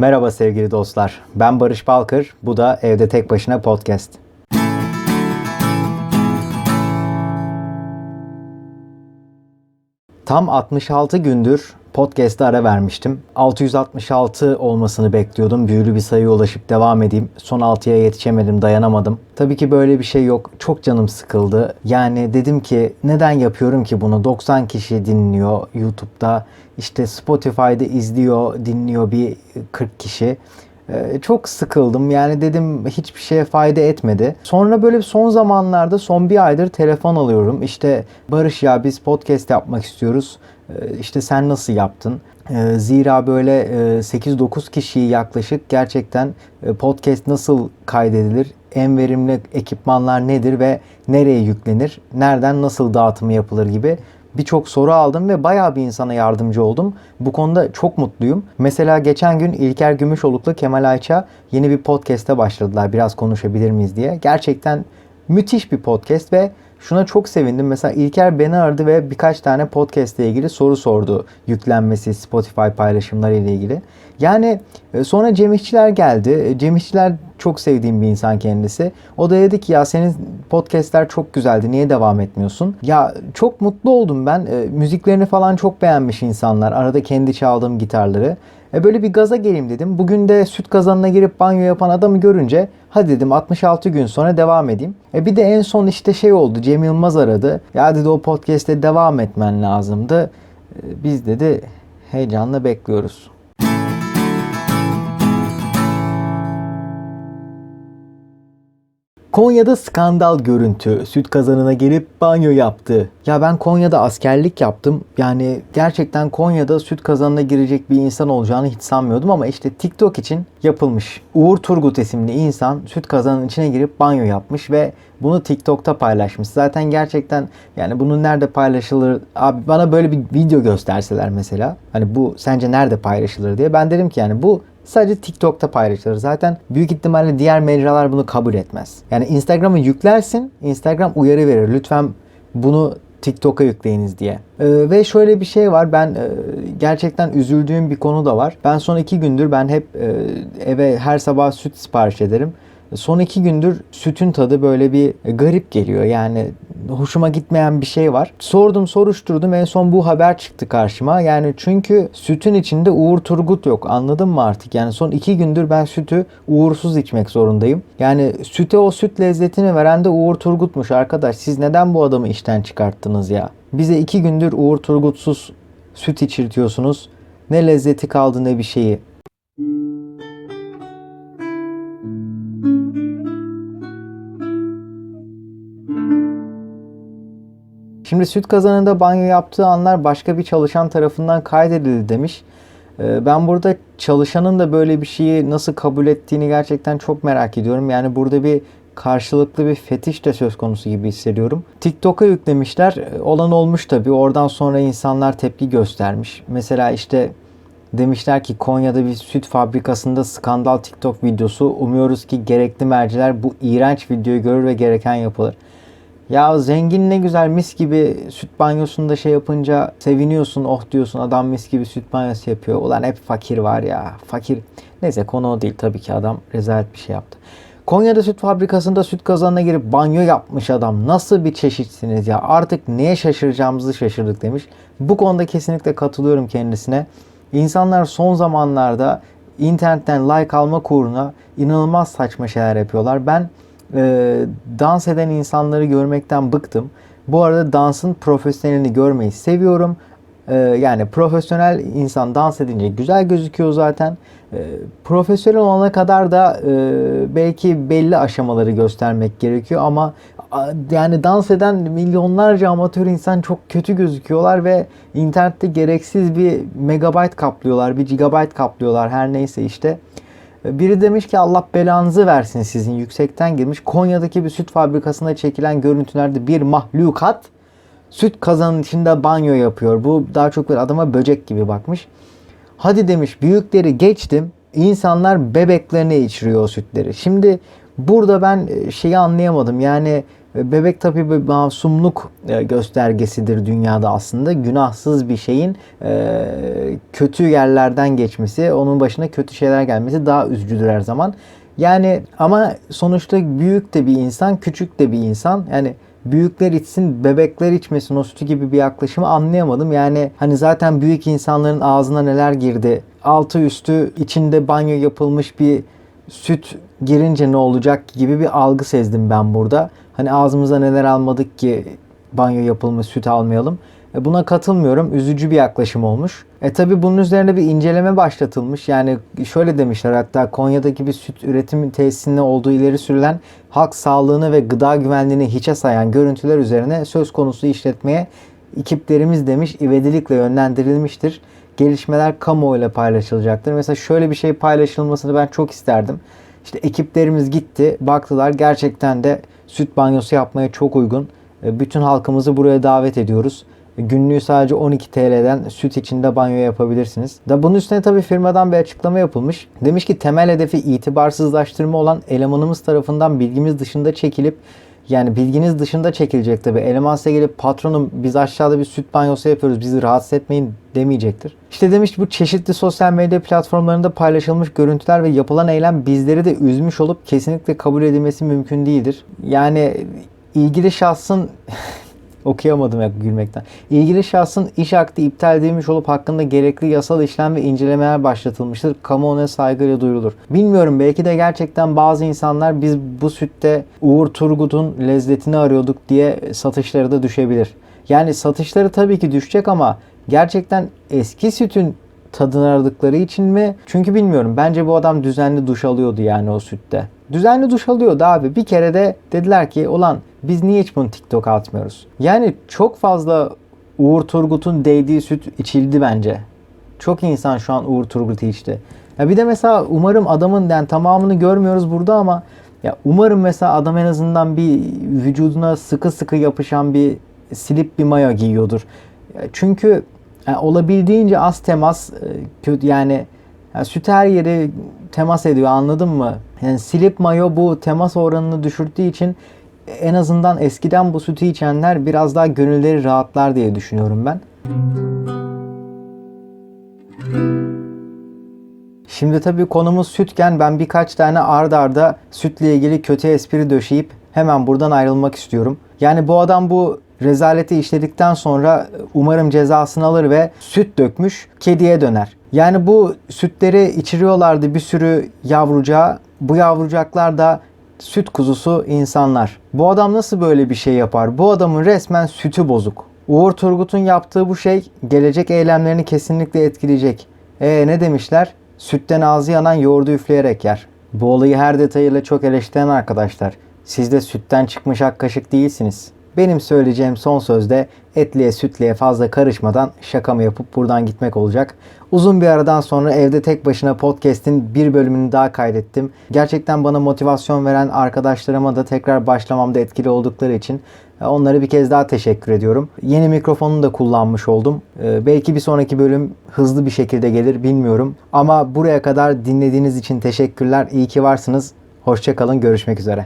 Merhaba sevgili dostlar. Ben Barış Balkır. Bu da Evde Tek Başına Podcast. Tam 66 gündür podcast'a ara vermiştim. 666 olmasını bekliyordum. Büyülü bir sayıya ulaşıp devam edeyim. Son 6'ya yetişemedim, dayanamadım. Tabii ki böyle bir şey yok. Çok canım sıkıldı. Yani dedim ki neden yapıyorum ki bunu? 90 kişi dinliyor YouTube'da. İşte Spotify'da izliyor, dinliyor bir 40 kişi. Ee, çok sıkıldım. Yani dedim hiçbir şeye fayda etmedi. Sonra böyle son zamanlarda son bir aydır telefon alıyorum. İşte Barış ya biz podcast yapmak istiyoruz. Ee, İşte sen nasıl yaptın? Ee, Zira böyle e, 8-9 kişiyi yaklaşık gerçekten e, podcast nasıl kaydedilir? En verimli ekipmanlar nedir ve nereye yüklenir? Nereden nasıl dağıtımı yapılır gibi birçok soru aldım ve bayağı bir insana yardımcı oldum. Bu konuda çok mutluyum. Mesela geçen gün İlker Gümüşoluk'la Kemal Ayça yeni bir podcast'e başladılar. Biraz konuşabilir miyiz diye. Gerçekten müthiş bir podcast ve şuna çok sevindim. Mesela İlker beni aradı ve birkaç tane podcast ile ilgili soru sordu. Yüklenmesi, Spotify paylaşımları ile ilgili. Yani e, sonra Cem geldi. E, Cem çok sevdiğim bir insan kendisi. O da dedi ki ya senin podcastler çok güzeldi. Niye devam etmiyorsun? Ya çok mutlu oldum ben. E, müziklerini falan çok beğenmiş insanlar. Arada kendi çaldığım gitarları. E böyle bir gaza geleyim dedim. Bugün de süt kazanına girip banyo yapan adamı görünce hadi dedim 66 gün sonra devam edeyim. E bir de en son işte şey oldu. Cem Yılmaz aradı. Ya dedi o podcast'te devam etmen lazımdı. E, Biz dedi heyecanla bekliyoruz. Konya'da skandal görüntü. Süt kazanına gelip banyo yaptı. Ya ben Konya'da askerlik yaptım. Yani gerçekten Konya'da süt kazanına girecek bir insan olacağını hiç sanmıyordum ama işte TikTok için yapılmış. Uğur Turgut isimli insan süt kazanının içine girip banyo yapmış ve bunu TikTok'ta paylaşmış. Zaten gerçekten yani bunun nerede paylaşılır? Abi bana böyle bir video gösterseler mesela. Hani bu sence nerede paylaşılır diye. Ben dedim ki yani bu sadece TikTok'ta paylaşılır. Zaten büyük ihtimalle diğer mecralar bunu kabul etmez. Yani Instagram'ı yüklersin. Instagram uyarı verir. Lütfen bunu TikTok'a yükleyiniz diye. Ee, ve şöyle bir şey var. Ben e, gerçekten üzüldüğüm bir konu da var. Ben son iki gündür ben hep e, eve her sabah süt sipariş ederim. Son iki gündür sütün tadı böyle bir garip geliyor. Yani hoşuma gitmeyen bir şey var. Sordum soruşturdum en son bu haber çıktı karşıma. Yani çünkü sütün içinde Uğur Turgut yok. Anladın mı artık? Yani son iki gündür ben sütü uğursuz içmek zorundayım. Yani süte o süt lezzetini veren de Uğur Turgut'muş arkadaş. Siz neden bu adamı işten çıkarttınız ya? Bize iki gündür Uğur Turgut'suz süt içirtiyorsunuz. Ne lezzeti kaldı ne bir şeyi. Şimdi süt kazanında banyo yaptığı anlar başka bir çalışan tarafından kaydedildi demiş. Ee, Ben burada çalışanın da böyle bir şeyi nasıl kabul ettiğini gerçekten çok merak ediyorum. Yani burada bir karşılıklı bir fetiş de söz konusu gibi hissediyorum. TikTok'a yüklemişler. Ee, Olan olmuş tabii. Oradan sonra insanlar tepki göstermiş. Mesela işte demişler ki Konya'da bir süt fabrikasında skandal TikTok videosu. Umuyoruz ki gerekli merciler bu iğrenç videoyu görür ve gereken yapılır. Ya zengin ne güzel mis gibi süt banyosunda şey yapınca seviniyorsun oh diyorsun adam mis gibi süt banyosu yapıyor. Ulan hep fakir var ya fakir. Neyse konu o değil tabii ki adam rezalet bir şey yaptı. Konya'da süt fabrikasında süt kazanına girip banyo yapmış adam. Nasıl bir çeşitsiniz ya artık neye şaşıracağımızı şaşırdık demiş. Bu konuda kesinlikle katılıyorum kendisine. İnsanlar son zamanlarda internetten like almak uğruna inanılmaz saçma şeyler yapıyorlar. Ben e, dans eden insanları görmekten bıktım. Bu arada dansın profesyonelini görmeyi seviyorum. E, yani profesyonel insan dans edince güzel gözüküyor zaten. E, profesyonel olana kadar da e, belki belli aşamaları göstermek gerekiyor ama yani dans eden milyonlarca amatör insan çok kötü gözüküyorlar ve internette gereksiz bir megabayt kaplıyorlar, bir gigabayt kaplıyorlar her neyse işte. Biri demiş ki Allah belanızı versin sizin yüksekten girmiş. Konya'daki bir süt fabrikasında çekilen görüntülerde bir mahlukat süt kazanın içinde banyo yapıyor. Bu daha çok bir adama böcek gibi bakmış. Hadi demiş büyükleri geçtim. İnsanlar bebeklerine içiriyor o sütleri. Şimdi burada ben e, şeyi anlayamadım. Yani Bebek tabii bir masumluk e, göstergesidir dünyada aslında. Günahsız bir şeyin e, kötü yerlerden geçmesi, onun başına kötü şeyler gelmesi daha üzücüdür her zaman. Yani ama sonuçta büyük de bir insan, küçük de bir insan. Yani büyükler içsin, bebekler içmesin o sütü gibi bir yaklaşımı anlayamadım. Yani hani zaten büyük insanların ağzına neler girdi. Altı üstü içinde banyo yapılmış bir süt girince ne olacak gibi bir algı sezdim ben burada. Hani ağzımıza neler almadık ki banyo yapılmış süt almayalım. E buna katılmıyorum. Üzücü bir yaklaşım olmuş. E tabi bunun üzerine bir inceleme başlatılmış. Yani şöyle demişler hatta Konya'daki bir süt üretim tesisinde olduğu ileri sürülen halk sağlığını ve gıda güvenliğini hiçe sayan görüntüler üzerine söz konusu işletmeye ekiplerimiz demiş ivedilikle yönlendirilmiştir. Gelişmeler kamuoyuyla paylaşılacaktır. Mesela şöyle bir şey paylaşılmasını ben çok isterdim. İşte ekiplerimiz gitti, baktılar gerçekten de süt banyosu yapmaya çok uygun. E, Bütün halkımızı buraya davet ediyoruz. E, Günlüğü sadece 12 TL'den süt içinde banyo yapabilirsiniz. Da bunun üstüne tabii firmadan bir açıklama yapılmış. Demiş ki temel hedefi itibarsızlaştırma olan elemanımız tarafından bilgimiz dışında çekilip yani bilginiz dışında çekilecek tabii. Eleman size gelip patronum biz aşağıda bir süt banyosu yapıyoruz bizi rahatsız etmeyin demeyecektir. İşte demiş bu çeşitli sosyal medya platformlarında paylaşılmış görüntüler ve yapılan eylem bizleri de üzmüş olup kesinlikle kabul edilmesi mümkün değildir. Yani ilgili şahsın okuyamadım ya gülmekten. İlgili şahsın iş akdi iptal edilmiş olup hakkında gerekli yasal işlem ve incelemeler başlatılmıştır. Kamuoyuna saygıyla duyurulur. Bilmiyorum belki de gerçekten bazı insanlar biz bu sütte Uğur Turgut'un lezzetini arıyorduk diye satışları da düşebilir. Yani satışları tabii ki düşecek ama gerçekten eski sütün tadını aradıkları için mi? Çünkü bilmiyorum. Bence bu adam düzenli duş alıyordu yani o sütte. Düzenli duş alıyordu abi. Bir kere de dediler ki ulan biz niye hiç bunu TikTok'a atmıyoruz? Yani çok fazla Uğur Turgut'un değdiği süt içildi bence. Çok insan şu an Uğur Turgut'u içti. Ya bir de mesela umarım adamın yani tamamını görmüyoruz burada ama ya umarım mesela adam en azından bir vücuduna sıkı sıkı yapışan bir slip bir mayo giyiyordur. Çünkü yani olabildiğince az temas e, kötü yani yani süt her yeri temas ediyor anladın mı? Yani slip mayo bu temas oranını düşürdüğü için en azından eskiden bu sütü içenler biraz daha gönülleri rahatlar diye düşünüyorum ben. Şimdi tabii konumuz sütken ben birkaç tane ard arda sütle ilgili kötü espri döşeyip hemen buradan ayrılmak istiyorum. Yani bu adam bu rezaleti işledikten sonra umarım cezasını alır ve süt dökmüş kediye döner. Yani bu sütleri içiriyorlardı bir sürü yavrucağa. Bu yavrucaklar da süt kuzusu insanlar. Bu adam nasıl böyle bir şey yapar? Bu adamın resmen sütü bozuk. Uğur Turgut'un yaptığı bu şey gelecek eylemlerini kesinlikle etkileyecek. E ne demişler? Sütten ağzı yanan yoğurdu üfleyerek yer. Bu olayı her detayıyla çok eleştiren arkadaşlar. Siz de sütten çıkmış ak kaşık değilsiniz. Benim söyleyeceğim son sözde etliye sütliye fazla karışmadan şakamı yapıp buradan gitmek olacak. Uzun bir aradan sonra evde tek başına podcast'in bir bölümünü daha kaydettim. Gerçekten bana motivasyon veren arkadaşlarıma da tekrar başlamamda etkili oldukları için e, onlara bir kez daha teşekkür ediyorum. Yeni mikrofonu da kullanmış oldum. Ee, belki bir sonraki bölüm hızlı bir şekilde gelir bilmiyorum. Ama buraya kadar dinlediğiniz için teşekkürler. İyi ki varsınız. Hoşçakalın. Görüşmek üzere.